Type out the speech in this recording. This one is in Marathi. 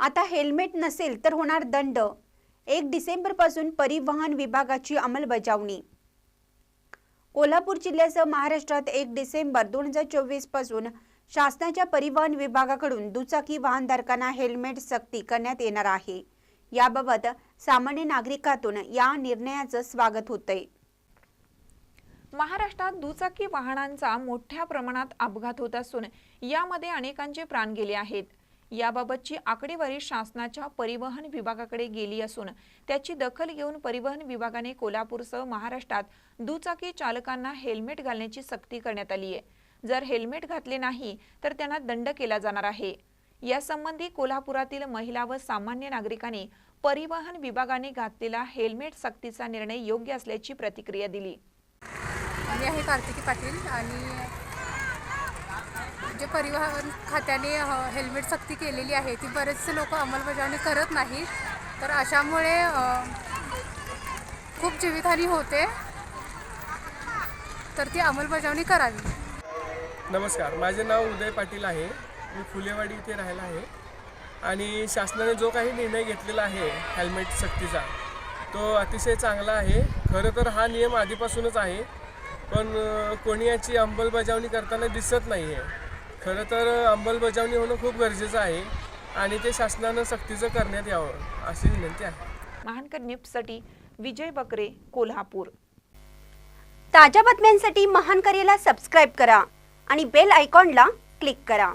आता हेल्मेट नसेल तर होणार दंड. एक डिसेंबरपासून परिवहन विभागाची अंमलबजावणी. कोल्हापूर जिल्ह्यासह महाराष्ट्रात एक डिसेंबर दोन हजार चोवीसपासून शासनाच्या परिवहन विभागाकडून दुचाकी वाहनधारकांना हेल्मेट सक्ती करण्यात येणार आहे. याबाबत सामान्य नागरिकातून या निर्णयाचं स्वागत होतंय. महाराष्ट्रात दुचाकी वाहनांचा मोठ्या प्रमाणात अपघात होत असून यामध्ये अनेकांचे प्राण गेले आहेत. याबाबतची आकडेवारी शासनाच्या परिवहन विभागाकडे गेली असून त्याची दखल घेऊन परिवहन विभागाने कोल्हापूरसह महाराष्ट्रात दुचाकी चालकांना हेल्मेट घालण्याची सक्ती करण्यात आली आहे. जर हेल्मेट घातले नाही तर त्यांना दंड केला जाणार आहे. यासंबंधी कोल्हापुरातील महिला व सामान्य नागरिकांनी परिवहन विभागाने घातलेला हेल्मेट सक्तीचा निर्णय योग्य असल्याची प्रतिक्रिया दिली. मी आहे कार्तिकी पाटील आणि जे परिवहन खात्याने हेल्मेट सक्ती केलेली आहे. ती बरेचसे लोक अंमलबजावणी करत नाही तर अशामुळे खूप जीवितहानी होते. तर ती अंमलबजावणी करावी. नमस्कार. माझे नाव उदय पाटील आहे. मी फुलेवाडी इथे राहिला आहे. आणि शासनाने जो काही निर्णय घेतलेला आहे हेल्मेट सक्तीचा तो अतिशय चांगला आहे. खरं तर हा नियम आधीपासूनच आहे. पण कोणी याची अंमलबजावणी करताना दिसत नाही आहे खरं तर अंमलबजावणी होणं खूप गरजेचं आहे आणि ते शासनानं सक्तीचं करण्यात यावं अशी विनंती आहे. महानकर न्यूजसाठी विजय बकरे कोल्हापूर. ताज्या बातम्यांसाठी महान करेला सबस्क्राईब करा आणि बेल आयकॉनला क्लिक करा.